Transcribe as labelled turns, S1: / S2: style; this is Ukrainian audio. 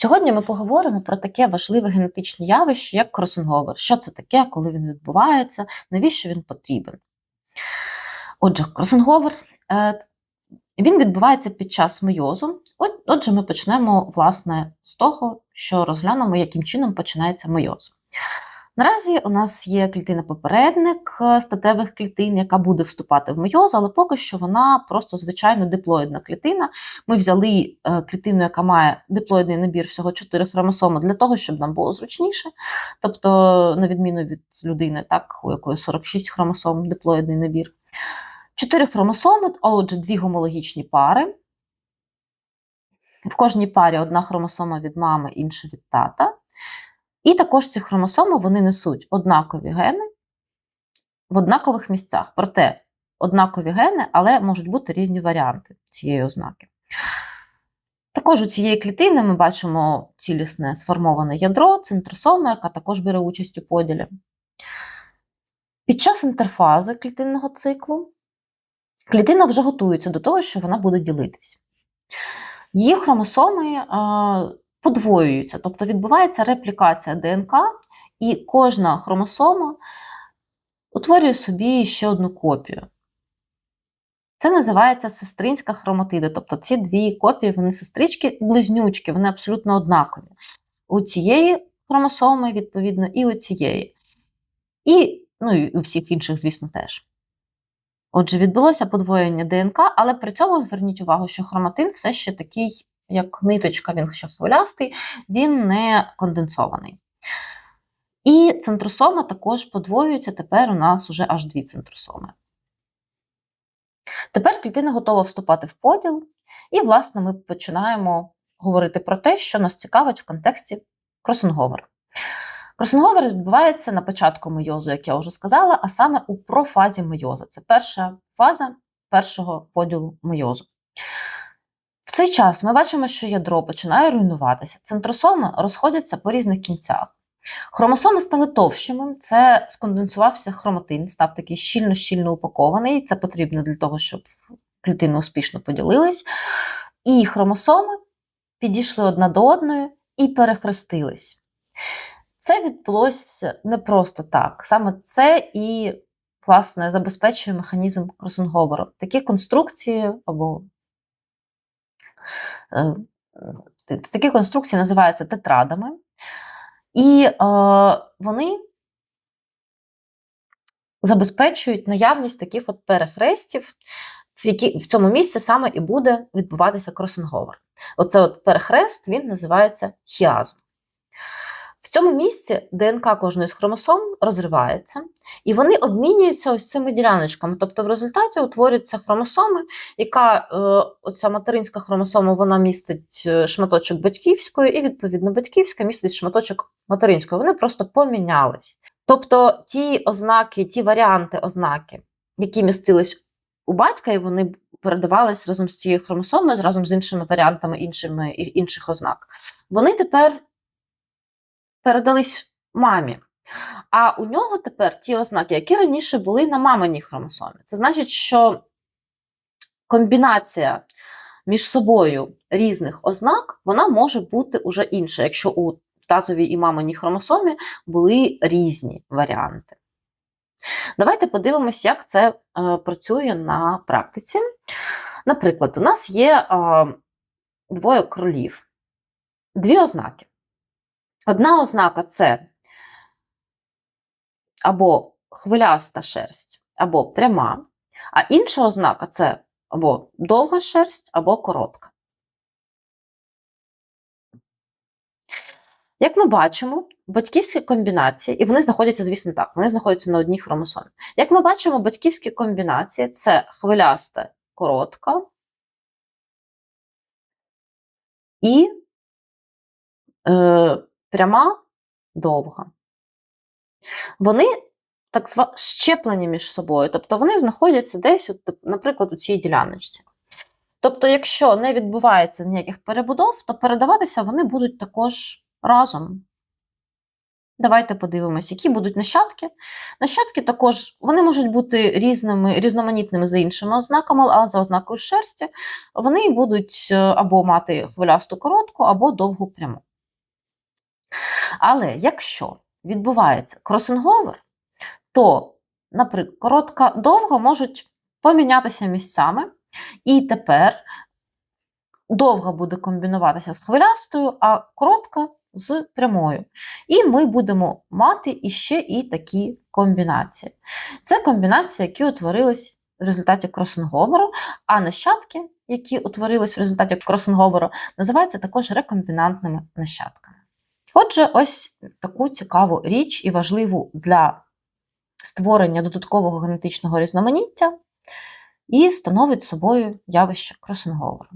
S1: Сьогодні ми поговоримо про таке важливе генетичне явище, як кросинговер. Що це таке, коли він відбувається, навіщо він потрібен? Отже, кросинговер е, він відбувається під час мейозу. Отже, ми почнемо власне з того, що розглянемо, яким чином починається мейоз. Наразі у нас є клітина-попередник е, статевих клітин, яка буде вступати в мейоз, але поки що вона просто звичайно диплоїдна клітина. Ми взяли е, клітину, яка має диплоїдний набір всього 4 хромосоми, для того, щоб нам було зручніше. Тобто, на відміну від людини, так, у якої 46 хромосом диплоїдний набір. 4 хромосоми, а отже, дві гомологічні пари. В кожній парі одна хромосома від мами, інша від тата. І також ці хромосоми вони несуть однакові гени в однакових місцях. Проте однакові гени, але можуть бути різні варіанти цієї ознаки. Також у цієї клітини ми бачимо цілісне сформоване ядро, центросома, яка також бере участь у поділі. Під час інтерфази клітинного циклу клітина вже готується до того, що вона буде ділитись. Її хромосоми подвоюються, тобто відбувається реплікація ДНК, і кожна хромосома утворює собі ще одну копію. Це називається сестринська хроматида. Тобто ці дві копії, вони сестрички, близнючки, вони абсолютно однакові. У цієї хромосоми, відповідно, і у цієї. І, ну, і у всіх інших, звісно, теж. Отже, відбулося подвоєння ДНК, але при цьому зверніть увагу, що хроматин все ще такий, як ниточка, він ще хвилястий, він не конденсований. І центросома також подвоюється, тепер у нас вже аж дві центросоми. Тепер клітина готова вступати в поділ, і, власне, ми починаємо говорити про те, що нас цікавить в контексті кросинговер. Кросинговер відбувається на початку мейозу, як я вже сказала, а саме у профазі мейозу. Це перша фаза першого поділу мейозу. В цей час ми бачимо, що ядро починає руйнуватися, центросоми розходяться по різних кінцях. Хромосоми стали товщими, це сконденсувався хроматин, став такий щільно-щільно упакований. Це потрібно для того, щоб клітини успішно поділились. І хромосоми підійшли одна до одної і перехрестились. Це відбулося не просто так. Саме це і, власне, забезпечує механізм кросинговеру. Такі конструкції або такі конструкції називаються тетрадами. І е, вони забезпечують наявність таких от перехрестів, в, які, в цьому місці саме і буде відбуватися кросинговер. Оце от перехрест він називається хіазм. Цьому місці ДНК кожної з хромосом розривається, і вони обмінюються ось цими діляночками. Тобто, в результаті утворюються хромосоми, яка е, оця материнська хромосома вона містить е, шматочок батьківської, і, відповідно, батьківська містить шматочок материнської. Вони просто помінялись. Тобто, ті ознаки, ті варіанти ознаки, які містились у батька, і вони передавались разом з цією хромосомою, разом з іншими варіантами іншими, інших ознак, вони тепер передались мамі. А у нього тепер ті ознаки, які раніше були на маминій хромосомі. Це значить, що комбінація між собою різних ознак вона може бути уже інша, якщо у татовій і маминій хромосомі були різні варіанти. Давайте подивимось, як це е, працює на практиці. Наприклад, у нас є е, двоє кролів, дві ознаки. Одна ознака це або хвиляста шерсть, або пряма, а інша ознака це або довга шерсть, або коротка. Як ми бачимо, батьківські комбінації, і вони знаходяться, звісно, так, вони знаходяться на одній хромосомі. Як ми бачимо, батьківські комбінації це хвиляста коротка і е, пряма довга. Вони так зва щеплені між собою, тобто вони знаходяться десь, от, наприклад, у цій діляночці. Тобто, якщо не відбувається ніяких перебудов, то передаватися вони будуть також разом. Давайте подивимось, які будуть нащадки. Нащадки також вони можуть бути різними, різноманітними за іншими ознаками, але за ознакою шерсті вони будуть е, або мати хвилясту коротку, або довгу пряму. Але якщо відбувається кросинговер, то, наприклад, коротка довго можуть помінятися місцями, і тепер довга буде комбінуватися з хвилястою, а коротка з прямою. І ми будемо мати іще і такі комбінації. Це комбінації, які утворились в результаті кросинговеру, а нащадки, які утворились в результаті кросинговеру, називаються також рекомбінантними нащадками. Отже, ось таку цікаву річ і важливу для створення додаткового генетичного різноманіття і становить собою явище кросинговеру.